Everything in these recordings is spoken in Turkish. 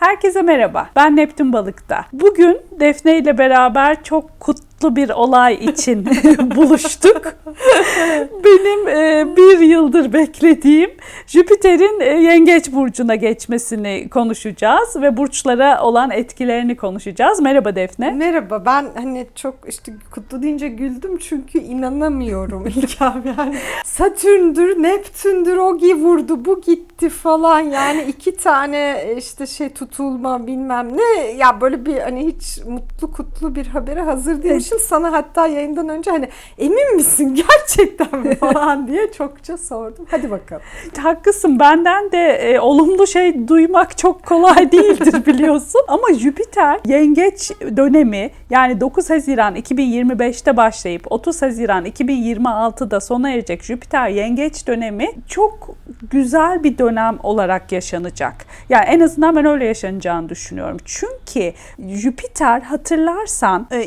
Herkese merhaba. Ben Neptün Balık'ta. Bugün Defne ile beraber çok kutlu bir olay için buluştuk. Benim e, bir yıldır beklediğim Jüpiter'in e, Yengeç burcuna geçmesini konuşacağız ve burçlara olan etkilerini konuşacağız. Merhaba Defne. Merhaba ben hani çok işte kutlu deyince güldüm çünkü inanamıyorum İlk abi yani. Satürn'dür, Neptün'dür o vurdu bu gitti falan yani iki tane işte şey tutulma bilmem ne ya böyle bir hani hiç mutlu kutlu bir habere hazır değilmişim. Sana hatta yayından önce hani emin misin gerçekten mi falan diye çokça sordum. Hadi bakalım. Haklısın benden de e, olumlu şey duymak çok kolay değildir biliyorsun. Ama Jüpiter yengeç dönemi yani 9 Haziran 2025'te başlayıp 30 Haziran 2026'da sona erecek Jüpiter yengeç dönemi çok güzel bir dönem olarak yaşanacak. Yani en azından ben öyle yaşanacağını düşünüyorum. Çünkü Jüpiter hatırlarsan e,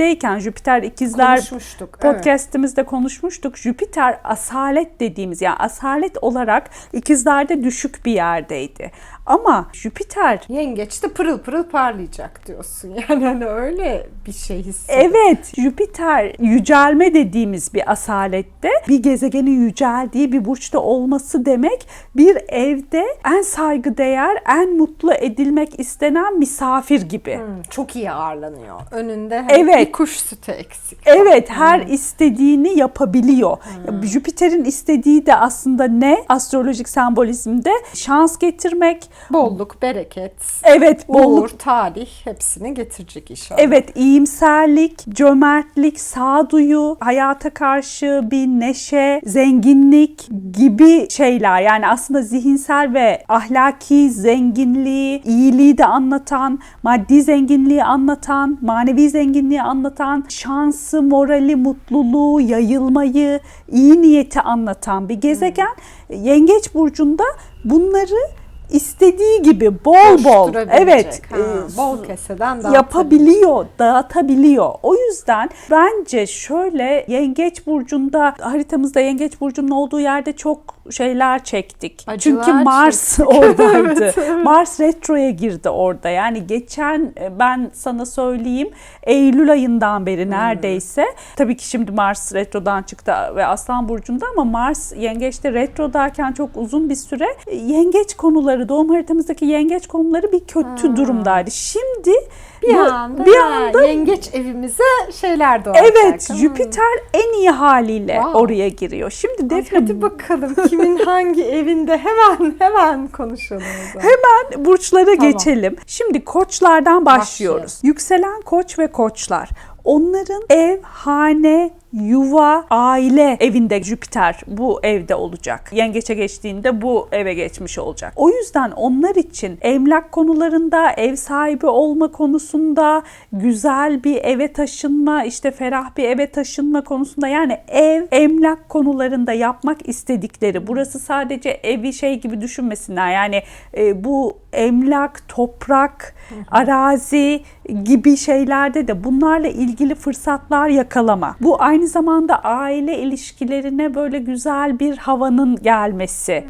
ikizlerdeyken Jüpiter ikizler Konuşmuştuk. evet. Podcast'imizde konuşmuştuk. Jüpiter asalet dediğimiz yani asalet olarak ikizlerde düşük bir yerdeydi. Ama Jüpiter Yengeç de pırıl pırıl parlayacak diyorsun. Yani hani öyle bir şey hissediyorum. Evet, Jüpiter yücelme dediğimiz bir asalette bir gezegenin yüceldiği bir burçta olması demek bir evde en saygıdeğer, en mutlu edilmek istenen misafir gibi. Hmm, çok iyi ağırlanıyor. Önünde hani Evet. bir kuş sütü eksik. Evet, her istediğini yapabiliyor. Jüpiter'in istediği de aslında ne? Astrolojik sembolizmde şans getirmek, Bolluk, bereket, evet bolluk uğur, tarih hepsini getirecek inşallah. Evet, iyimserlik, cömertlik, sağduyu, hayata karşı bir neşe, zenginlik gibi şeyler. Yani aslında zihinsel ve ahlaki zenginliği, iyiliği de anlatan, maddi zenginliği anlatan, manevi zenginliği anlatan, şansı, morali, mutluluğu, yayılmayı, iyi niyeti anlatan bir gezegen. Yengeç burcunda bunları istediği gibi bol bol evet Ha, e, bol keseden yapabiliyor, dağıtabiliyor. O yüzden bence şöyle Yengeç burcunda haritamızda Yengeç burcunun olduğu yerde çok şeyler çektik. Acılar Çünkü Mars çektik. oradaydı. Evet, evet. Mars retroya girdi orada. Yani geçen e, ben sana söyleyeyim Eylül ayından beri Hmm. neredeyse. Tabii ki şimdi Mars retrodan çıktı ve Aslan burcunda ama Mars Yengeç'te retrodayken çok uzun bir süre e, yengeç konuları, doğum haritamızdaki yengeç konuları bir kötü durumdaydı. Şimdi Hmm. Bir bu- anda, bir anda yengeç evimize şeyler doğacak. Evet, Hmm. Jüpiter en iyi haliyle Wow. oraya giriyor. Şimdi Ay, Defne hadi bakalım kimin hangi evinde hemen hemen konuşalım. Hemen burçlara Tamam. geçelim. Şimdi koçlardan başlıyoruz. Başlayalım. Yükselen koç ve koçlar. Onların ev, hane, yuva, aile evinde Jüpiter bu evde olacak. Yengeçe geçtiğinde bu eve geçmiş olacak. O yüzden onlar için emlak konularında, ev sahibi olma konusunda, güzel bir eve taşınma, işte ferah bir eve taşınma konusunda yani ev, emlak konularında yapmak istedikleri. Burası sadece evi şey gibi düşünmesinler. Yani e, bu emlak, toprak, arazi gibi şeylerde de bunlarla ilgili fırsatlar yakalama. Bu aynı zamanda aile ilişkilerine böyle güzel bir havanın gelmesi.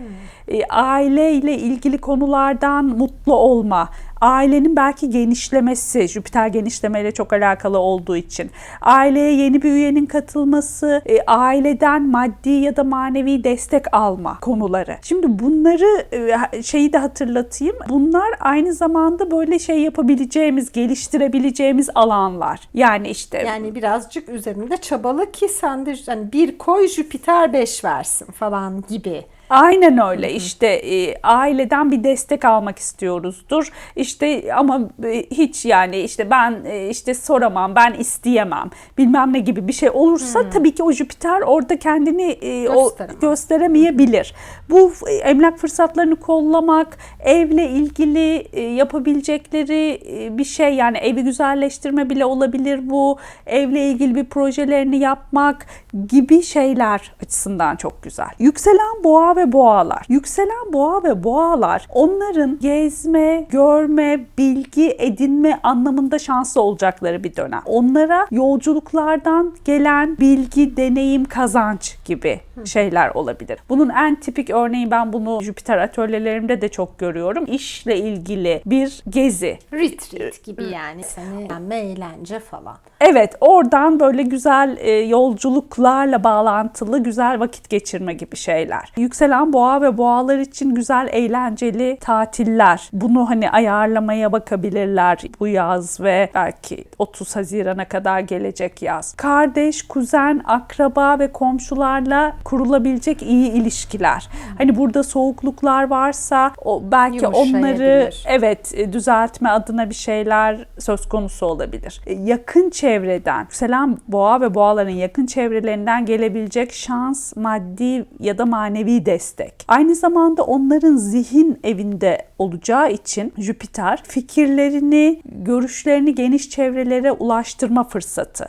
E, aile ile ilgili konulardan mutlu olma. Ailenin belki genişlemesi, Jüpiter genişlemeyle çok alakalı olduğu için. Aileye yeni bir üyenin katılması, e, aileden maddi ya da manevi destek alma konuları. Şimdi bunları e, şeyi de hatırlatayım. Bunlar aynı zamanda böyle şey yapabileceğimiz, geliştirebileceğimiz alanlar. Yani işte Yani birazcık üzerinde çabalı ki sen de hani bir koy Jüpiter 5 versin falan gibi. Aynen öyle işte e, aileden bir destek almak istiyoruzdur işte ama e, hiç yani işte ben e, işte soramam ben isteyemem bilmem ne gibi bir şey olursa tabii ki o Jüpiter orada kendini e, o gösteremeyebilir. Bu e, emlak fırsatlarını kollamak, evle ilgili e, yapabilecekleri e, bir şey yani evi güzelleştirme bile olabilir bu. Evle ilgili bir projelerini yapmak gibi şeyler açısından çok güzel. Yükselen boğa ve ve boğalar. Yükselen boğa ve boğalar onların gezme, görme, bilgi edinme anlamında şanslı olacakları bir dönem. Onlara yolculuklardan gelen bilgi, deneyim, kazanç gibi şeyler olabilir. Bunun en tipik örneği ben bunu Jüpiter atölyelerimde de çok görüyorum. İşle ilgili bir gezi. Retreat gibi yani. Seni eğlence falan. Evet, oradan böyle güzel e, yolculuklarla bağlantılı güzel vakit geçirme gibi şeyler. Yükselen boğa ve boğalar için güzel eğlenceli tatiller. Bunu hani ayarlamaya bakabilirler bu yaz ve belki 30 Haziran'a kadar gelecek yaz. Kardeş, kuzen, akraba ve komşularla kurulabilecek iyi ilişkiler. Hani burada soğukluklar varsa o belki onları evet e, düzeltme adına bir şeyler söz konusu olabilir. E, Yakın çevreden, yükselen boğa ve boğaların yakın çevrelerinden gelebilecek şans, maddi ya da manevi destek. Aynı zamanda onların zihin evinde olacağı için Jüpiter fikirlerini, görüşlerini geniş çevrelere ulaştırma fırsatı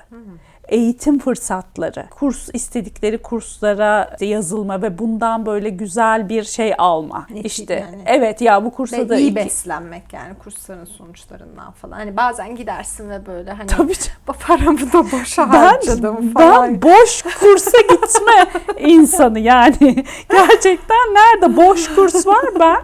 eğitim fırsatları, kurs istedikleri kurslara yazılma ve bundan böyle güzel bir şey alma. Ne işte yani? evet ya bu kursa Ve da iyi iki- beslenmek yani kursların sonuçlarından falan. Hani bazen gidersin ve böyle hani Tabii paramı da boşa Ben, harcadım falan. ben boş kursa gitme insanı yani. Gerçekten nerede boş kurs var ben.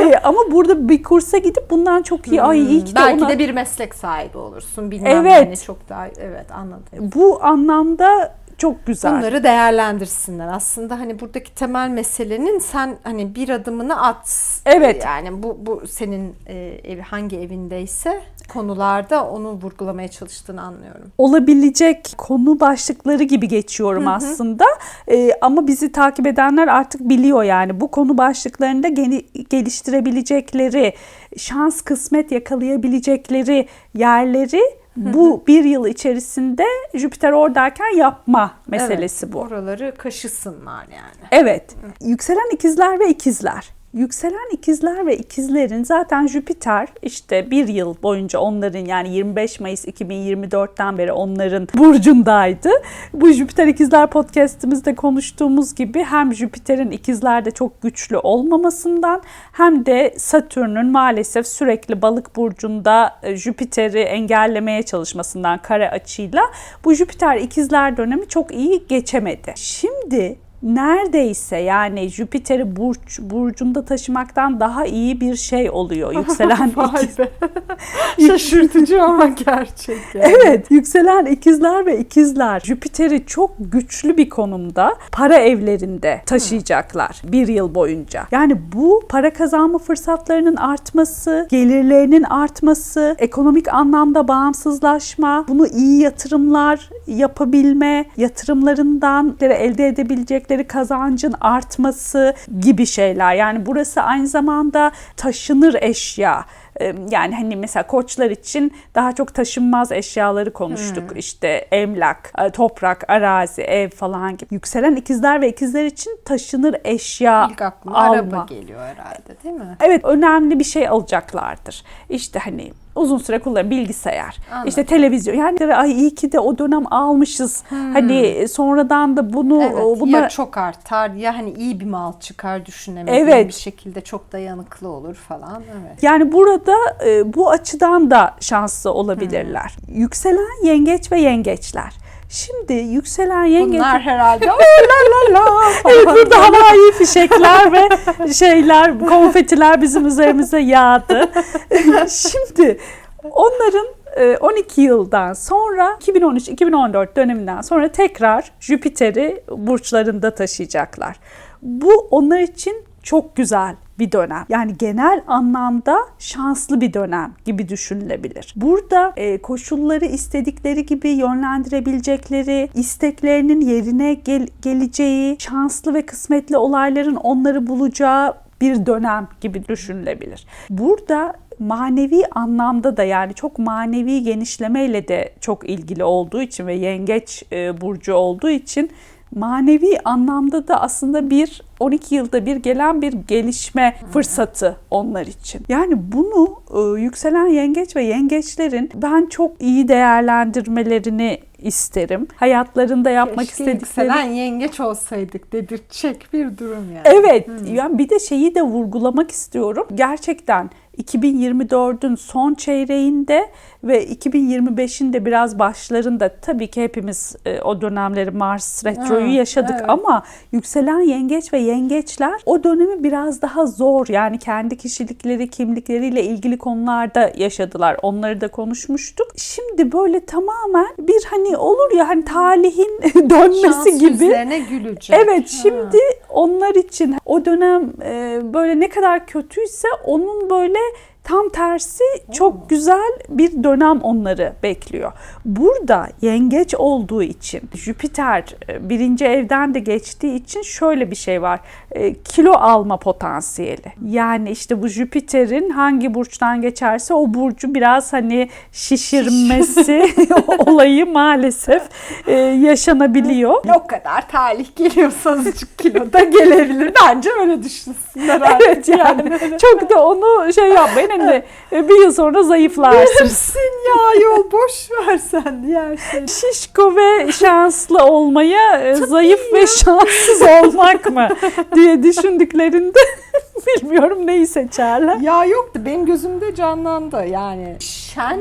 Ee, ama burada bir kursa gidip bundan çok iyi. Ay iyi ki de Hmm, Belki ona- de bir meslek sahibi olursun. Bilmem Evet. hani çok daha evet anladım. Bu anlamda çok güzel. Bunları değerlendirsinler. Aslında hani buradaki temel meselenin sen hani bir adımını at. Evet. Yani bu bu senin e, ev hangi evindeyse konularda onu vurgulamaya çalıştığını anlıyorum. olabilecek konu başlıkları gibi geçiyorum aslında. Ee, ama bizi takip edenler artık biliyor yani bu konu başlıklarında geni- geliştirebilecekleri, şans kısmet yakalayabilecekleri yerleri bu bir yıl içerisinde Jüpiter oradayken yapma meselesi Evet, bu. Oraları kaşısınlar yani. Evet. Yükselen ikizler ve ikizler. Yükselen ikizler ve ikizlerin zaten Jüpiter işte bir yıl boyunca onların yani 25 Mayıs 2024'ten beri onların burcundaydı. Bu Jüpiter ikizler podcastimizde konuştuğumuz gibi hem Jüpiter'in ikizlerde çok güçlü olmamasından hem de Satürn'ün maalesef sürekli balık burcunda e, Jüpiter'i engellemeye çalışmasından kare açıyla bu Jüpiter ikizler dönemi çok iyi geçemedi. Şimdi neredeyse yani Jüpiter'i burç burcunda taşımaktan daha iyi bir şey oluyor yükselen ikiz. Şaşırtıcı ama gerçek. yani. Evet, yükselen ikizler ve ikizler Jüpiter'i çok güçlü bir konumda para evlerinde taşıyacaklar bir yıl boyunca. Yani bu para kazanma fırsatlarının artması, gelirlerinin artması, ekonomik anlamda bağımsızlaşma, bunu iyi yatırımlar yapabilme, yatırımlarından elde edebilecekleri kazancın artması gibi şeyler. Yani burası aynı zamanda taşınır eşya. Yani hani mesela koçlar için daha çok taşınmaz eşyaları konuştuk. İşte emlak, e, toprak, arazi, ev falan gibi. Yükselen ikizler ve ikizler için taşınır eşya İlk aklıma alma. araba geliyor herhalde değil mi? Evet önemli bir şey alacaklardır. İşte hani uzun süre kullanım bilgisayar, Anladım. işte televizyon. Yani ay iyi ki de o dönem almışız. Hani sonradan da bunu Evet, bunlar ya çok artar ya hani iyi bir mal çıkar düşünemediğim Evet. bir şekilde çok dayanıklı olur falan. Evet. Yani burada e, bu açıdan da şanslı olabilirler. Yükselen yengeç ve yengeçler. Şimdi yükselen yengeç... Bunlar herhalde "Oh, la la la Evet burada havai fişekler ve şeyler, konfetiler bizim üzerimize yağdı. Şimdi onların e, 12 yıldan sonra 2013-2014 döneminden sonra tekrar Jüpiter'i burçlarında taşıyacaklar. Bu onlar için çok güzel bir dönem. Yani genel anlamda şanslı bir dönem gibi düşünülebilir. Burada e, koşulları istedikleri gibi yönlendirebilecekleri, isteklerinin yerine gel- geleceği, şanslı ve kısmetli olayların onları bulacağı bir dönem gibi düşünülebilir. Burada manevi anlamda da yani çok manevi genişlemeyle de çok ilgili olduğu için ve yengeç e, burcu olduğu için manevi anlamda da aslında bir 12 yılda bir gelen bir gelişme fırsatı onlar için. Yani bunu e, yükselen yengeç ve yengeçlerin ben çok iyi değerlendirmelerini isterim. Hayatlarında yapmak Keşke istedikleri yükselen yengeç olsaydık dedirtecek bir durum yani. Evet, yani bir de şeyi de vurgulamak istiyorum. Gerçekten 2024'ün son çeyreğinde ve 2025'in de biraz başlarında tabii ki hepimiz e, o dönemleri Mars retroyu yaşadık evet. ama yükselen yengeç ve yengeçler o dönemi biraz daha zor yani kendi kişilikleri, kimlikleriyle ilgili konularda yaşadılar. Onları da konuşmuştuk. Şimdi böyle tamamen bir hani olur ya hani talihin dönmesi Şans gibi. yüzlerine gülecek. Evet Ha. şimdi onlar için o dönem e, böyle ne kadar kötüyse onun böyle tam tersi çok güzel bir dönem onları bekliyor. Burada yengeç olduğu için Jüpiter e, birinci evden de geçtiği için şöyle bir şey var. E, kilo alma potansiyeli. Yani işte bu Jüpiter'in hangi burçtan geçerse o burcu biraz hani şişirmesi olayı maalesef e, yaşanabiliyor. o kadar talih geliyorsa azıcık kilo da gelebilir. Bence öyle düşünsünler artık. Evet yani çok da onu şey yapmayın hani bir yıl sonra zayıflarsın. Bilirsin ya yol boş ver sen diğer şey. Şişko ve şanslı olmaya e, zayıf ve şanssız olmak mı diye düşündüklerinde bilmiyorum neyi seçerler. Ya yoktu benim gözümde canlandı yani şen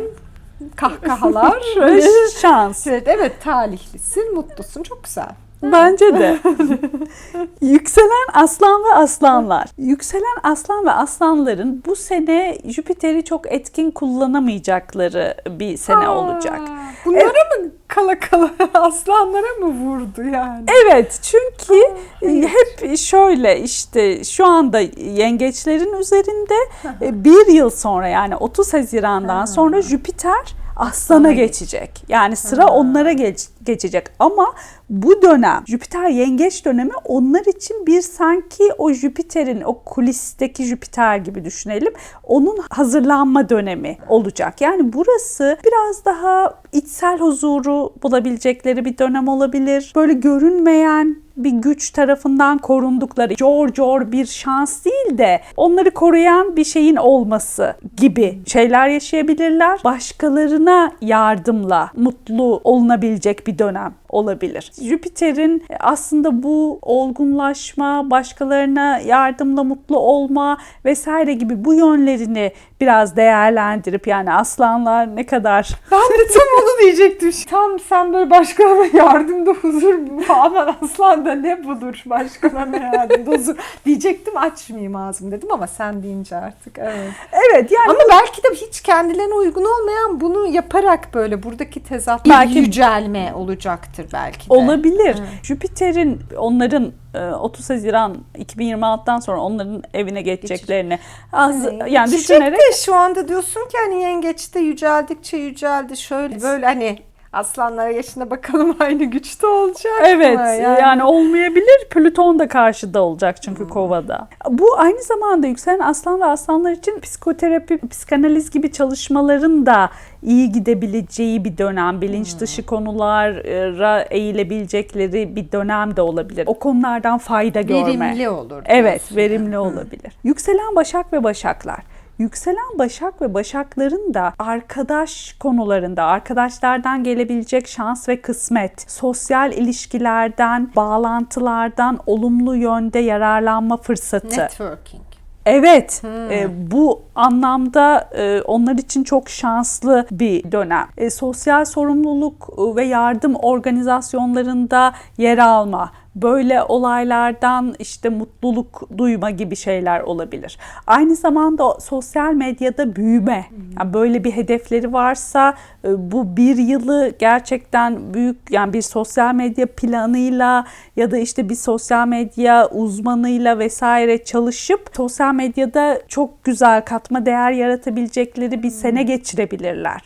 kahkahalar. Ve şans. evet, evet talihlisin mutlusun çok güzel. Bence de. Yükselen aslan ve aslanlar. Yükselen aslan ve aslanların bu sene Jüpiter'i çok etkin kullanamayacakları bir sene olacak. Aa, Bunlara mı kala kala aslanlara mı vurdu yani? Evet çünkü e, hep şöyle işte şu anda yengeçlerin üzerinde e, bir yıl sonra yani 30 Haziran'dan sonra Jüpiter Aslana Aslana geçecek. Yani sıra onlara geç- geçecek ama bu dönem Jüpiter yengeç dönemi onlar için bir sanki o Jüpiter'in o kulisteki Jüpiter gibi düşünelim. Onun hazırlanma dönemi olacak. Yani burası biraz daha içsel huzuru bulabilecekleri bir dönem olabilir. Böyle görünmeyen bir güç tarafından korundukları, cor cor bir şans değil de onları koruyan bir şeyin olması gibi şeyler yaşayabilirler. Başkalarına yardımla mutlu olunabilecek bir dönem olabilir. Jüpiter'in aslında bu olgunlaşma, başkalarına yardımla mutlu olma vesaire gibi bu yönlerini biraz değerlendirip yani aslanlar ne kadar Ben de tam onu diyecektim. Tam sen böyle başkalarına yardımda huzur aman aslan da ne bulur başkalarına yardımda huzur diyecektim açmayayım ağzımı dedim ama sen deyince artık evet. evet yani Ama belki de hiç kendilerine uygun olmayan bunu yaparak böyle buradaki tezat Belki- yücelme olacaktır belki de. Olabilir. Jüpiter'in onların e, 30 Haziran 2026'dan sonra onların evine geçeceklerini az yani geçecek düşünerek de şu anda diyorsun ki hani yengeçte yüceldikçe yüceldi şöyle böyle hani aslanlara yaşına bakalım aynı güçte olacak Evet mı? yani. olmayabilir. Plüton da karşıda olacak çünkü kovada. Bu aynı zamanda yükselen aslan ve aslanlar için psikoterapi, psikanaliz gibi çalışmaların da iyi gidebileceği bir dönem. Bilinç dışı konulara eğilebilecekleri bir dönem de olabilir. O konulardan fayda görme. verimli olur. Evet, verimli olabilir. Yükselen Başak ve Başaklar. Yükselen Başak ve Başakların da arkadaş konularında, arkadaşlardan gelebilecek şans ve kısmet, sosyal ilişkilerden, bağlantılardan olumlu yönde yararlanma fırsatı. Networking. Evet, e, bu anlamda e, onlar için çok şanslı bir dönem. E, sosyal sorumluluk ve yardım organizasyonlarında yer alma, böyle olaylardan işte mutluluk duyma gibi şeyler olabilir. Aynı zamanda sosyal medyada büyüme. Yani böyle bir hedefleri varsa e, bu bir yılı gerçekten büyük yani bir sosyal medya planıyla ya da işte bir sosyal medya uzmanıyla vesaire çalışıp sosyal medyada çok güzel katma değer yaratabilecekleri bir sene geçirebilirler.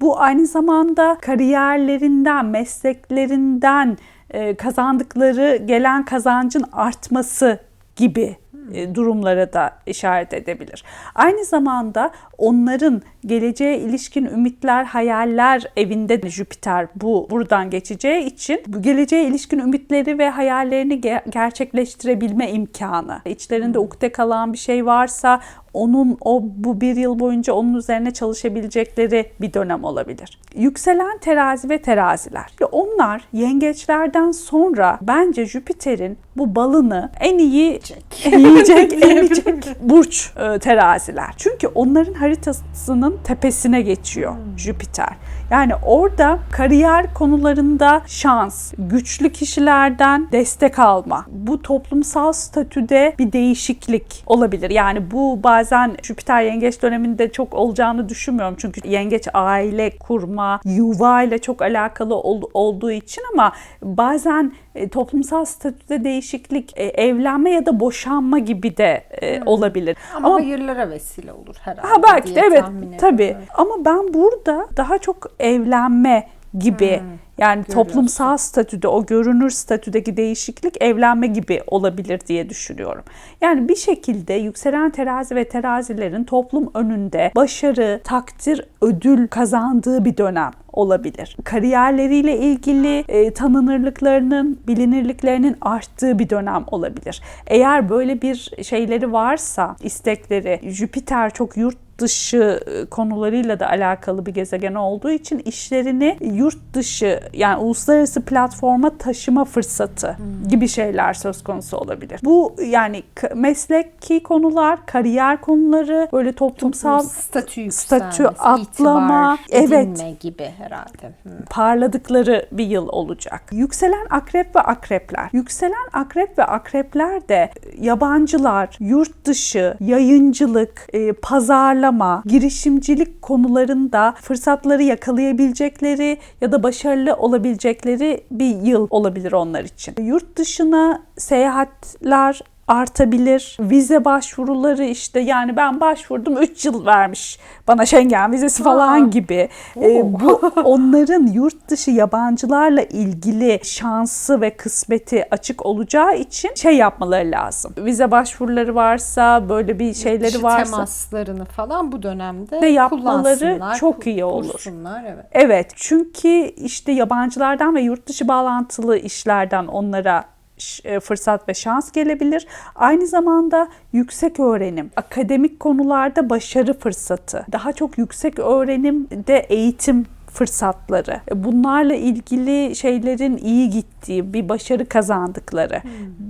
Bu aynı zamanda kariyerlerinden, mesleklerinden e, kazandıkları gelen kazancın artması gibi e, durumlara da işaret edebilir. Aynı zamanda onların geleceğe ilişkin ümitler, hayaller evinde de Jüpiter bu buradan geçeceği için bu geleceğe ilişkin ümitleri ve hayallerini ge- gerçekleştirebilme imkanı. İçlerinde ukde kalan bir şey varsa onun o bu bir yıl boyunca onun üzerine çalışabilecekleri bir dönem olabilir. Yükselen terazi ve teraziler. Ve onlar yengeçlerden sonra bence Jüpiter'in bu balını en iyi yiyecek, emecek burç e, teraziler. Çünkü onların haritasının tepesine geçiyor Jüpiter. Yani orada kariyer konularında şans, güçlü kişilerden destek alma, bu toplumsal statüde bir değişiklik olabilir. Yani bu bazen Jüpiter yengeç döneminde çok olacağını düşünmüyorum. Çünkü yengeç aile kurma, yuva ile çok alakalı ol- olduğu için ama bazen e, toplumsal statüde değişiklik, e, evlenme ya da boşanma gibi de e, olabilir. Ama, hayırlara vesile olur herhalde Ha belki de evet tabii. ediyorum. Ama ben burada daha çok evlenme gibi yani toplumsal statüde o görünür statüdeki değişiklik evlenme gibi olabilir diye düşünüyorum. Yani bir şekilde yükselen terazi ve terazilerin toplum önünde başarı, takdir, ödül kazandığı bir dönem olabilir. Kariyerleriyle ilgili e, tanınırlıklarının, bilinirliklerinin arttığı bir dönem olabilir. Eğer böyle bir şeyleri varsa, istekleri, Jüpiter çok yurt dışı e, konularıyla da alakalı bir gezegen olduğu için işlerini yurt dışı yani uluslararası platforma taşıma fırsatı gibi şeyler söz konusu olabilir. Bu yani mesleki konular, kariyer konuları, böyle toplumsal statü yükselmesi, statü atlama, evet. gibi herhalde. Hı. parladıkları bir yıl olacak. Yükselen akrep ve akrepler. Yükselen akrep ve akrepler de yabancılar, yurt dışı, yayıncılık, e, pazarlama, girişimcilik konularında fırsatları yakalayabilecekleri ya da başarılı olabilecekleri bir yıl olabilir onlar için. Yurt dışına seyahatler artabilir. Vize başvuruları işte yani ben başvurdum 3 yıl vermiş bana Schengen vizesi falan Aa. gibi. Ee, bu onların yurt dışı yabancılarla ilgili şansı ve kısmeti açık olacağı için şey yapmaları lazım. Vize başvuruları varsa böyle bir şeyleri varsa temaslarını falan bu dönemde de yapmaları çok iyi olur. evet. Evet çünkü işte yabancılardan ve yurt dışı bağlantılı işlerden onlara fırsat ve şans gelebilir. Aynı zamanda yüksek öğrenim, akademik konularda başarı fırsatı, daha çok yüksek öğrenimde eğitim fırsatları, e, bunlarla ilgili şeylerin iyi gittiği, bir başarı kazandıkları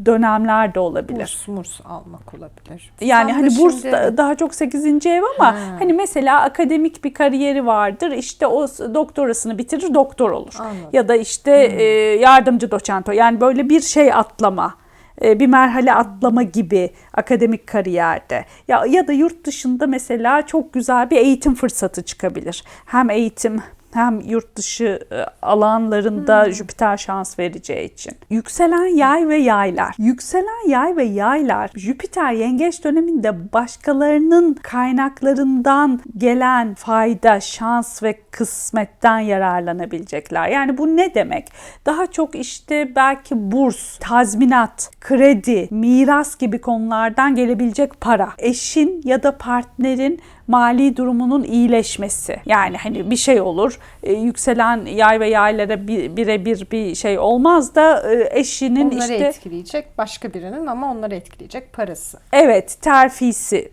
dönemler de olabilir. Burs, murs almak olabilir. Yani Tam hani burs şimdi- da- daha çok 8. ev ama Ha. hani mesela akademik bir kariyeri vardır. İşte o doktorasını bitirir doktor olur. Anladım. Ya da işte e, yardımcı doçent o. Yani böyle bir şey atlama e, bir merhale atlama gibi akademik kariyerde ya ya da yurt dışında mesela çok güzel bir eğitim fırsatı çıkabilir. Hem eğitim hem yurt dışı e, alanlarında Jüpiter şans vereceği için. Yükselen yay ve yaylar. Yükselen yay ve yaylar Jüpiter yengeç döneminde başkalarının kaynaklarından gelen fayda, şans ve kısmetten yararlanabilecekler. Yani bu ne demek? Daha çok işte belki burs, tazminat, kredi, miras gibi konulardan gelebilecek para. Eşin ya da partnerin mali durumunun iyileşmesi. Yani hani bir şey olur, e, yükselen yay ve yaylara bir- birebir bir şey olmaz da e, eşinin Onları işte etkileyecek başka birinin ama onları etkileyecek parası. Evet, terfisi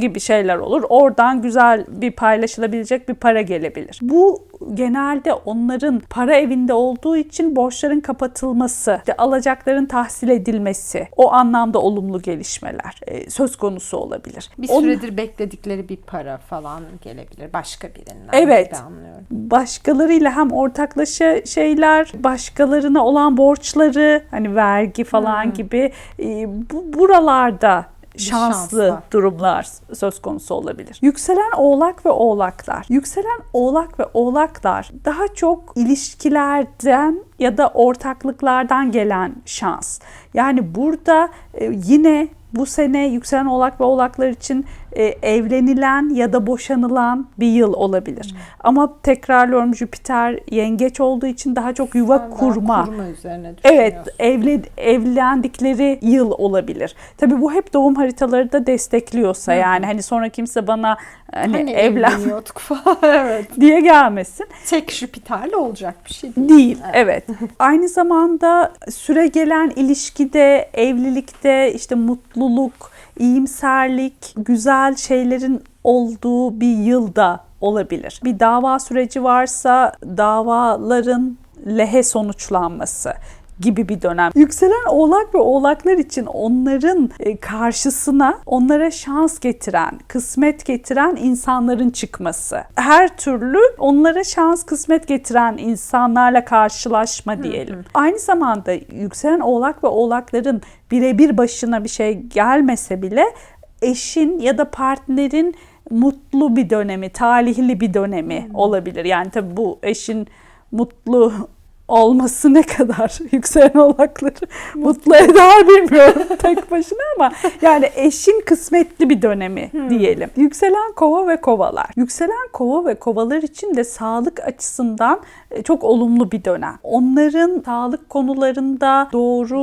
gibi şeyler olur. Oradan güzel bir paylaşılabilecek bir para gelebilir. Bu genelde onların para evinde olduğu için borçların kapatılması, işte alacakların tahsil edilmesi, o anlamda olumlu gelişmeler e, söz konusu olabilir. Bir Onun- süredir bekledikleri bir para falan gelebilir başka birinden Evet. anlıyorum. başkalarıyla hem ortaklaşa şeyler, başkalarına olan borçları, hani vergi falan gibi e, bu buralarda şanslı durumlar söz konusu olabilir. Yükselen oğlak ve oğlaklar. Yükselen oğlak ve oğlaklar daha çok ilişkilerden ya da ortaklıklardan gelen şans. Yani burada e, yine bu sene yükselen oğlak ve oğlaklar için e, evlenilen ya da boşanılan bir yıl olabilir. Ama tekrarlıyorum Jüpiter yengeç olduğu için daha çok yuva Sen kurma. kurma üzerine Evet, evli, evlendikleri yıl olabilir. Tabii bu hep doğum haritaları da destekliyorsa yani hani sonra kimse bana hani, Hani evlen falan evet. diye gelmesin. Tek Jüpiter'le olacak bir şey değil. Değil, evet. Aynı zamanda süre gelen ilişkide, evlilikte işte mutluluk, iyimserlik, güzel şeylerin olduğu bir yılda olabilir. Bir dava süreci varsa davaların lehe sonuçlanması gibi bir dönem. Yükselen oğlak ve oğlaklar için onların e, karşısına onlara şans getiren, kısmet getiren insanların çıkması. Her türlü onlara şans, kısmet getiren insanlarla karşılaşma diyelim. Aynı zamanda yükselen oğlak ve oğlakların birebir başına bir şey gelmese bile eşin ya da partnerin mutlu bir dönemi, talihli bir dönemi olabilir. Yani tabii bu eşin mutlu olması ne kadar yükselen oğlakları mutlu eder bilmiyorum tek başına ama yani eşin kısmetli bir dönemi diyelim. Yükselen kova ve kovalar. Yükselen kova ve kovalar için de sağlık açısından e, çok olumlu bir dönem. Onların sağlık konularında doğru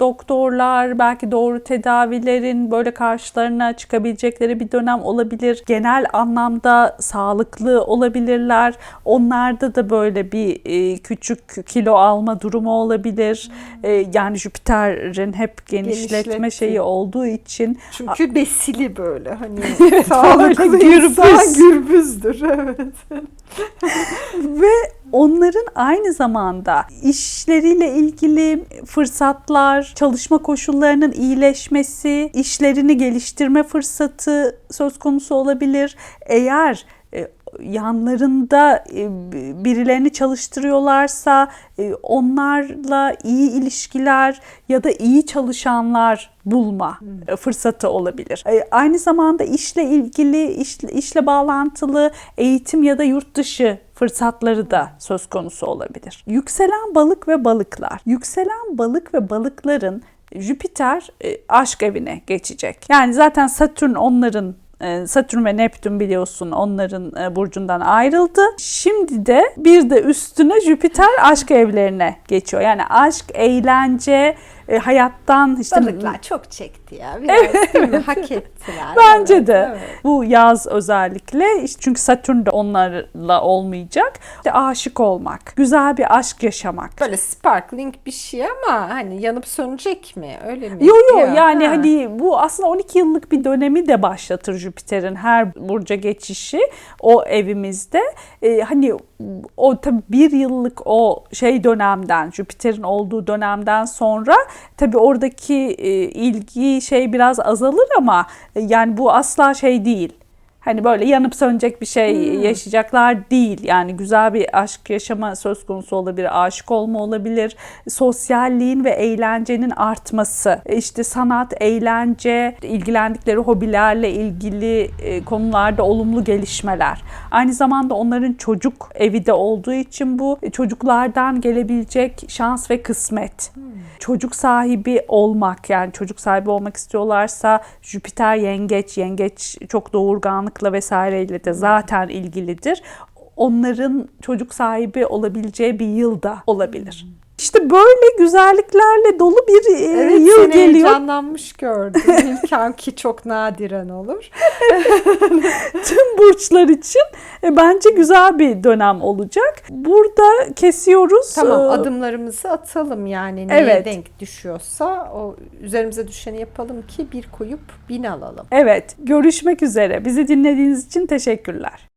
doktorlar, belki doğru tedavilerin böyle karşılarına çıkabilecekleri bir dönem olabilir. Genel anlamda sağlıklı olabilirler. Onlarda da böyle bir e, küçük kilo alma durumu olabilir. E, yani Jüpiter'in hep genişletme Genişletti. şeyi olduğu için Çünkü besili böyle hani sağlıklı gürbüz. insan gürbüzdür evet. ve onların aynı zamanda işleriyle ilgili fırsatlar, çalışma koşullarının iyileşmesi, işlerini geliştirme fırsatı söz konusu olabilir. Eğer yanlarında e, birilerini çalıştırıyorlarsa e, onlarla iyi ilişkiler ya da iyi çalışanlar bulma e, fırsatı olabilir. Aynı zamanda işle ilgili, iş- işle bağlantılı eğitim ya da yurt dışı fırsatları da söz konusu olabilir. Yükselen balık ve balıklar. Yükselen balık ve balıkların Jüpiter aşk evine geçecek. Yani zaten Satürn onların Satürn ve Neptün biliyorsun onların e, burcundan ayrıldı. Şimdi de bir de üstüne Jüpiter aşk evlerine geçiyor. Yani aşk, eğlence, e, hayattan işte Balıklar çok çekti ya. Biraz mi? Hak ettiler. Bence Evet, de. evet. Bu yaz özellikle çünkü Satürn de onlarla olmayacak. İşte aşık olmak, güzel bir aşk yaşamak. Böyle sparkling bir şey ama hani yanıp sönecek mi? Öyle mi? Yo yo Yok. yani Ha. hani bu aslında 12 yıllık bir dönemi de başlatır Jüpiter'in her burca geçişi o evimizde. Ee, hani o tabii bir yıllık o şey dönemden Jüpiter'in olduğu dönemden sonra tabii oradaki e, ilgi şey biraz azalır ama e, yani bu asla şey değil. Hani böyle yanıp sönecek bir şey yaşayacaklar değil. Yani güzel bir aşk yaşama söz konusu olabilir. Aşık olma olabilir. Sosyalliğin ve eğlencenin artması. İşte sanat, eğlence, ilgilendikleri hobilerle ilgili e, konularda olumlu gelişmeler. Aynı zamanda onların çocuk evi de olduğu için bu e, çocuklardan gelebilecek şans ve kısmet. Çocuk sahibi olmak yani çocuk sahibi olmak istiyorlarsa Jüpiter yengeç, yengeç çok doğurganlıkla vesaireyle de zaten ilgilidir. Onların çocuk sahibi olabileceği bir yılda olabilir. İşte böyle güzelliklerle dolu bir e, Evet, yıl seni geliyor. heyecanlanmış gördüm. İlkem ki çok nadiren olur. Tüm burçlar için e, bence güzel bir dönem olacak. Burada kesiyoruz. Tamam Ee, adımlarımızı atalım yani neye Evet. denk düşüyorsa o üzerimize düşeni yapalım ki bir koyup bin alalım. Evet, görüşmek üzere. Bizi dinlediğiniz için teşekkürler.